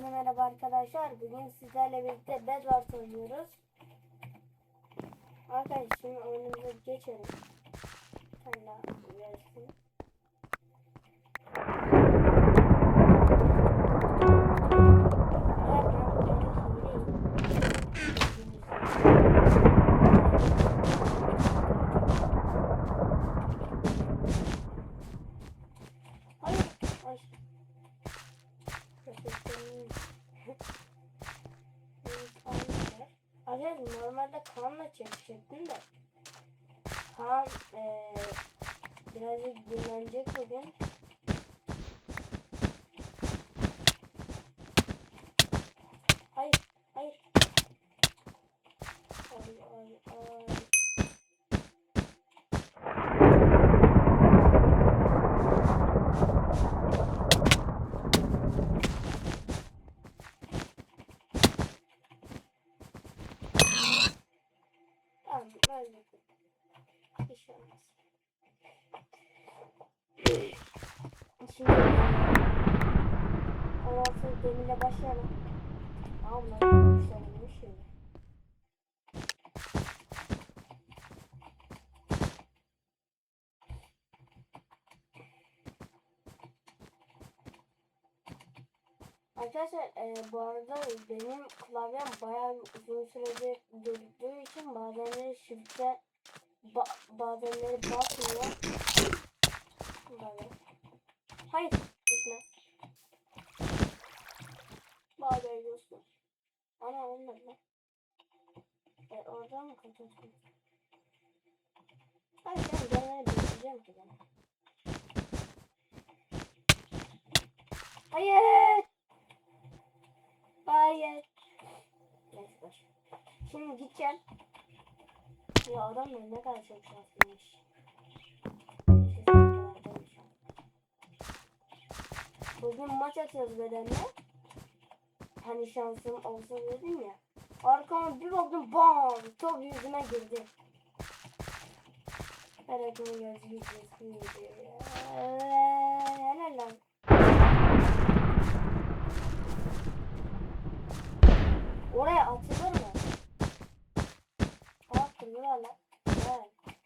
Herkese merhaba arkadaşlar. Bugün sizlerle birlikte Bedwars oynuyoruz. Arkadaşlar şimdi oyunumuza geçelim. Sen daha gelsin. Arkadaşlar normalde Kaan'la çekecektim de Kaan eee birazcık dinlenecek bugün. Öldü. Bir şey olmaz. Şimdi 16 demirle başlayalım. Tamam mı? Söylemiş şimdi. Şey Arkadaşlar e, bu arada benim klavyem bayağı uzun süredir durdukları için bazenleri shift'e ba bazenleri basmıyor. Böyle. Hayır, gitme. Bazen diyorsun. Ana olmadı lan. E, oradan mı kaçıyorsun? Hayır ben gelmeye bekleyeceğim ki ben. Hayır. Hayır. Neyse boş. Şimdi gideceğim. Ya adam da ne kadar çok şanslıymış. Bugün maç atıyoruz bedenle. Hani şansım olsa dedim ya. Arkama bir baktım bam top yüzüme girdi. Herhalde gözü yüzüme Helal lan. Oraya atılır mı? Attırıyorlar lan. Evet.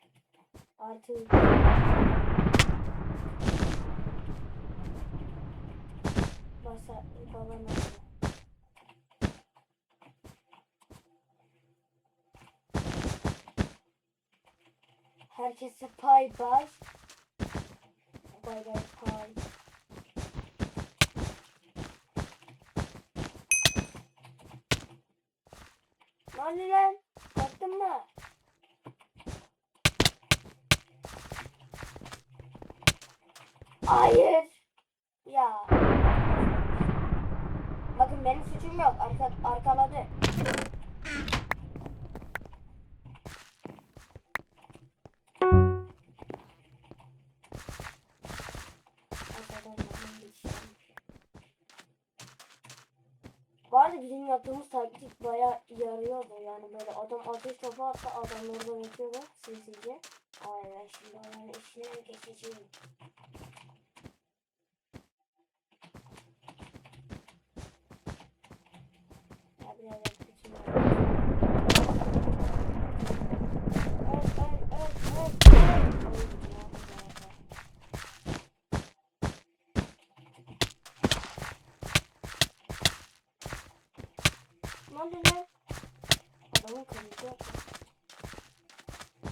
Artık. Basa babam. Herkese pay bay. Bay bay pay. Ne oldu lan? Baktın mı? Hayır. Ya. Bakın benim suçum yok. Arka, arkaladı. Yaptığımız taktik baya yarıyordu yani böyle adam ateş topu attı adamları da bekliyordu sinsice. Ay ben şimdi onların işine geçeceğim. Hadi lan. Adamın kılıcı.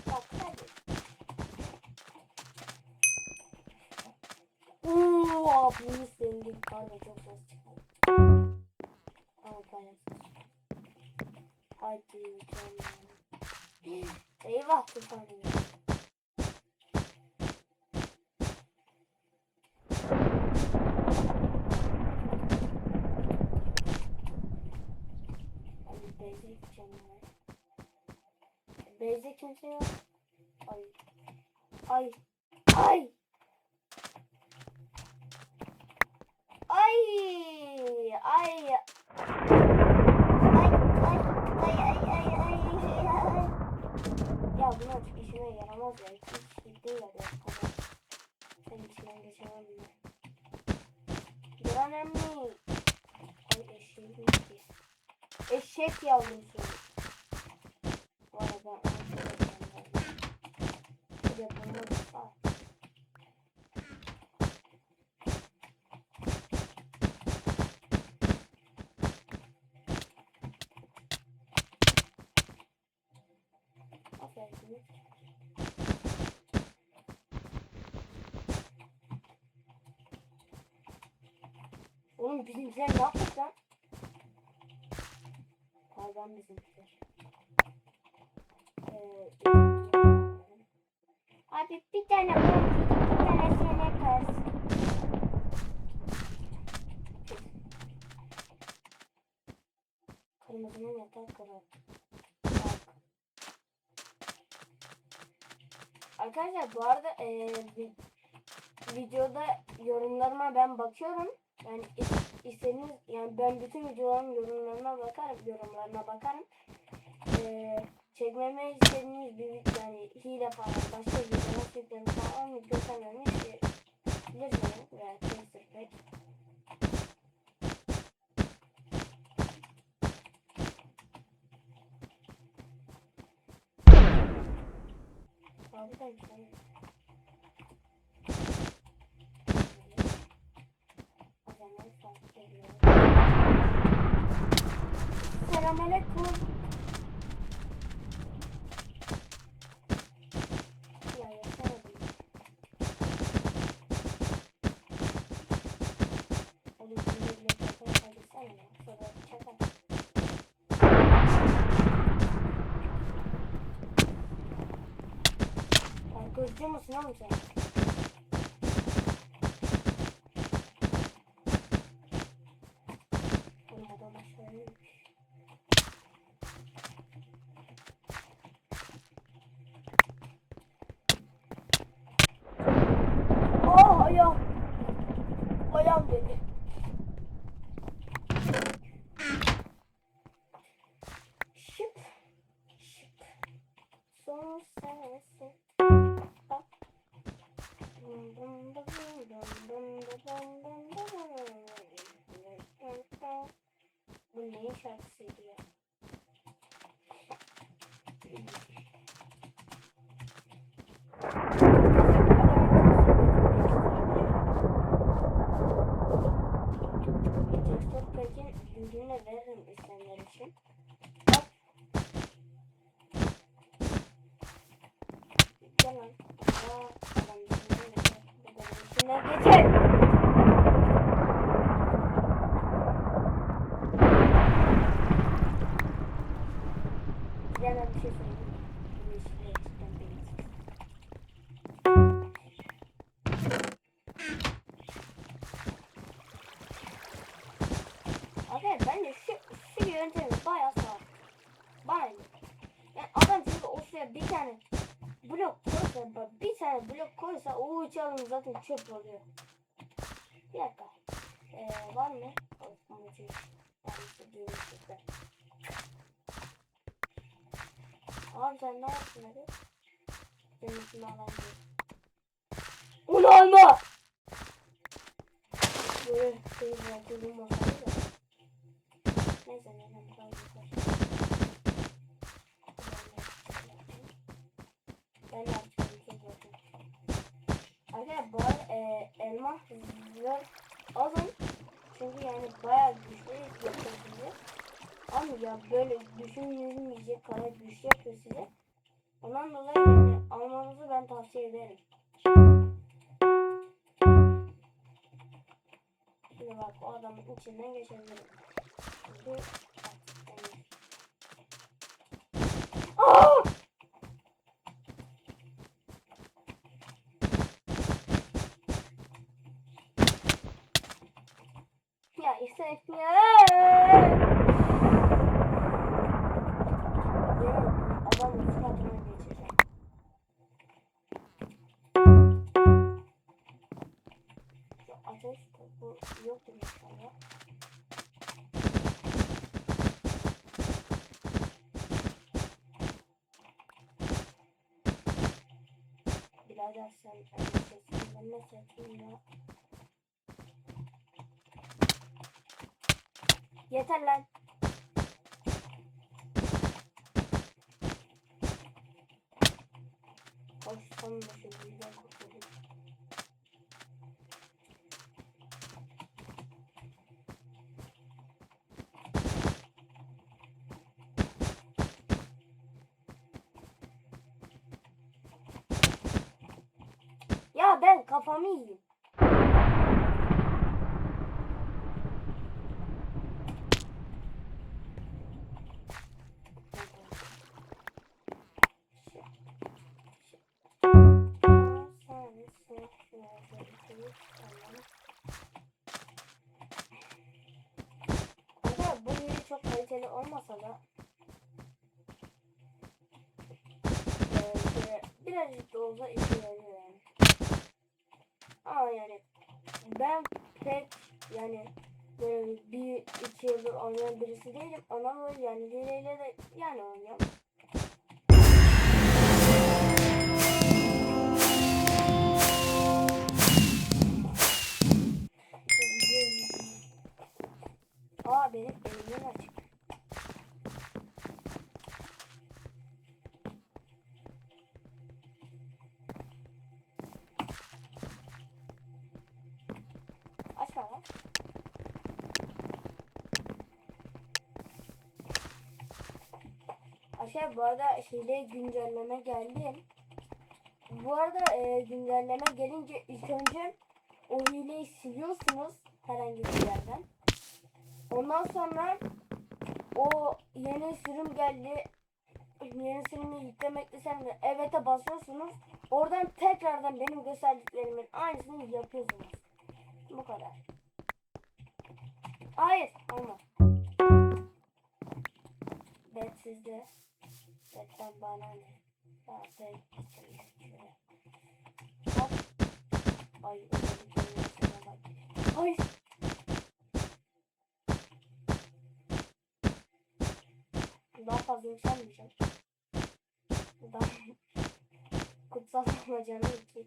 Bak hadi. Uuu abimi sevdim. Pardon çok ses çıkardı. Al bayağı. Hadi. Eyvah kurtardım. Burada kimse yok. Ay. Ay. Ay. Ay. Ay. Ya bunlar çok işime yaramaz ya. Hiç bildiğin ya. Senin içinden geçemem bile. Duran emmi. Ay eşeğim ki. Eşek yavrusu. yapamadım. Affedersiniz. Oğlum bizimkiler ne yapacak lan? Pardon bizimkiler. Ee, Abi bir tane bu, bir tane sana kız. Kırmızının yatak kırık. Arkadaşlar bu arada vi- videoda yorumlarıma ben bakıyorum. Yani is- istediğiniz yani ben bütün videoların yorumlarına bakarım, yorumlarına bakarım. Eee çekmeme istediğiniz bir yani hile falan başka bir yetenek yüklerini falan mı göstermemiş ki bilirsiniz veya tester pek. Abi ben Selamünaleyküm. olacak. Bu neyin şarkısıydı ya? Alım zaten çöp oluyor. Bir dakika. Ee, var mı? Yanlışlıkla duymuştuk Abi sen ne yaptın hadi? Senin alan değil. Onu alma! Böyle şey bırakıyorum olsaydı da. Neyse neden. Ben şey zaten. Arkadaşlar bu arada e, elma zırh alın. Çünkü yani bayağı güçlü yapıyor sizi. Ama ya böyle düşünülmeyecek kadar güçlü yapıyor sizi. Ondan dolayı yani almanızı ben tavsiye ederim. Şimdi bak o adamın içinden geçebilirim. Şimdi alacağız. Bu yoktur inşallah. Birader sen sesinden ne sesin? Yeter lan. Ya ben kafamı yiyeyim. Çok kaliteli olmasa da şöyle birazcık da olsa işe yarıyor. Ama yani ben pek yani böyle bir iki yıldır oynayan birisi değilim ama yani hileyle de yani oynuyorum. Aa benim elimden açık. Bu arada şeyde güncelleme geldi. Bu arada e, güncelleme gelince ilk önce o hileyi siliyorsunuz herhangi bir yerden. Ondan sonra o yeni sürüm geldi. Yeni sürümü yüklemekte sen de evet'e basıyorsunuz. Oradan tekrardan benim gösterdiklerimin aynısını yapıyorsunuz. Bu kadar. Hayır, olmaz. Bet sizde. Betten bana ne? Zaten geçelim. Hop. Ay. Hayır. Daha fazla yükselmeyeceğim. Daha kutsal amacana iki.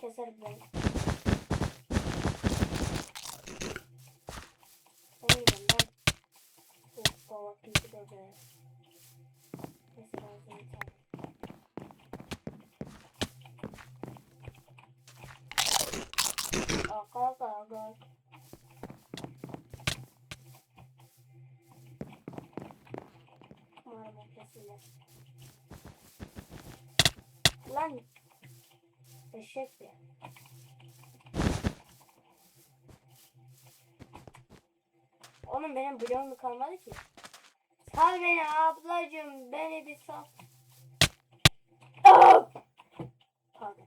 Keser ben. Sen gidin lan. Pinti de be. O kesilir. Lan eşek ya. Oğlum benim bloğum kalmadı ki. Sal beni ablacığım. Beni bir sal. Pardon.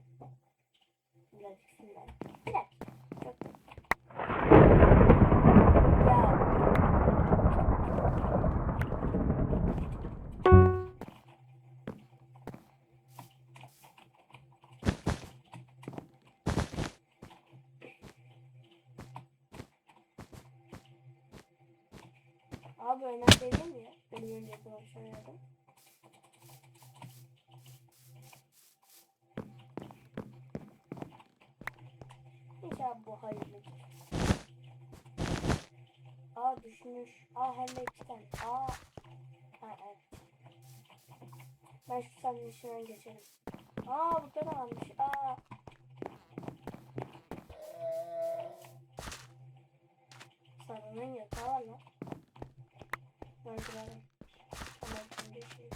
Abi önemli mi ya? Benim önce konuşamıyordum. İnşallah bu hayırlıdır. Aa düşmüş. Aa tane. Aa. Ha evet. Ben şu sandığın içinden geçerim. Aa burada da varmış. Aa. Sarının yatağı var lan. Ben kırarım. Şimdi şey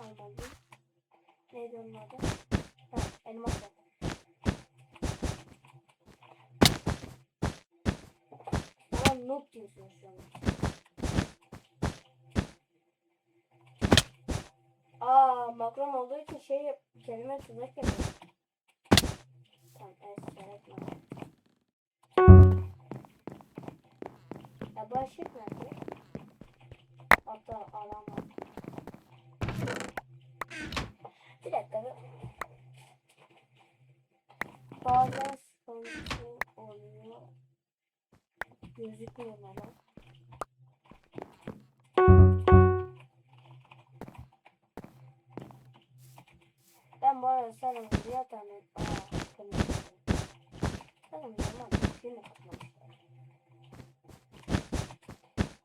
almadım. Neydi onun adı? Ha elmas yatağı. Ama noob diyorsun şu an. Aa makrom olduğu için şey kelime tuzak yapıyor. Tamam evet gerekme. Ya bu ışık nerede? Hatta alamam. Bir dakika. bir- Bazen sıkıntı oluyor. Gözükmüyor bana. Ben bu arada sanırım bir tane aa kırmızı. Sanırım normal bir mi katlamışlar?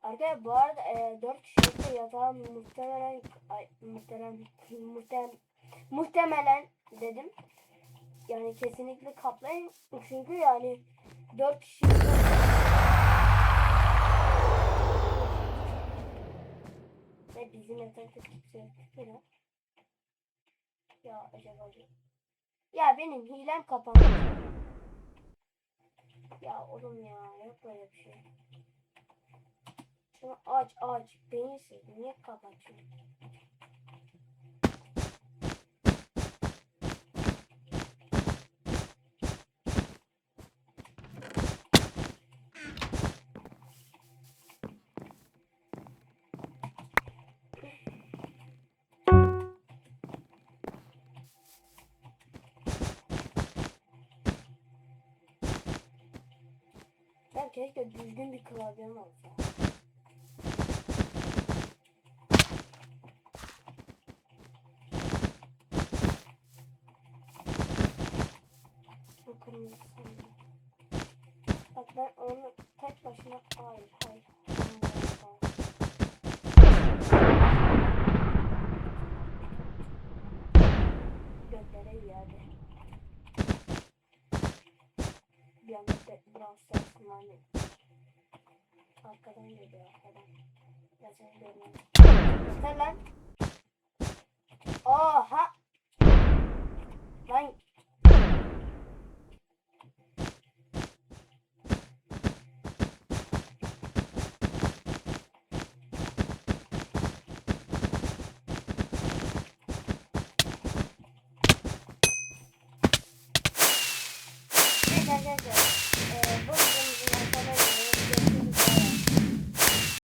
Arkadaşlar bu arada e, 4 kişilikte yatağı muhtemelen ay, muhtemelen muhtemelen muhtemelen dedim. Yani kesinlikle kaplayın. Çünkü yani 4 kişi ve bizim yatakta kimse yok. Ya acaba. Ya benim hilem kapandı. Ya oğlum ya yok böyle bir şey. Şunu aç aç. Beyinsiz. Niye kapatıyorsun? Ben keşke düzgün bir klavyem olsa. Bak ben onu tek başına... Hayır, hayır. Göklere iade. Bir anda Stars'ın hani arkadan geliyor arkadan. Ya sen görmüyorsun. Yeter lan. Oha. Lan. Gel gel gel.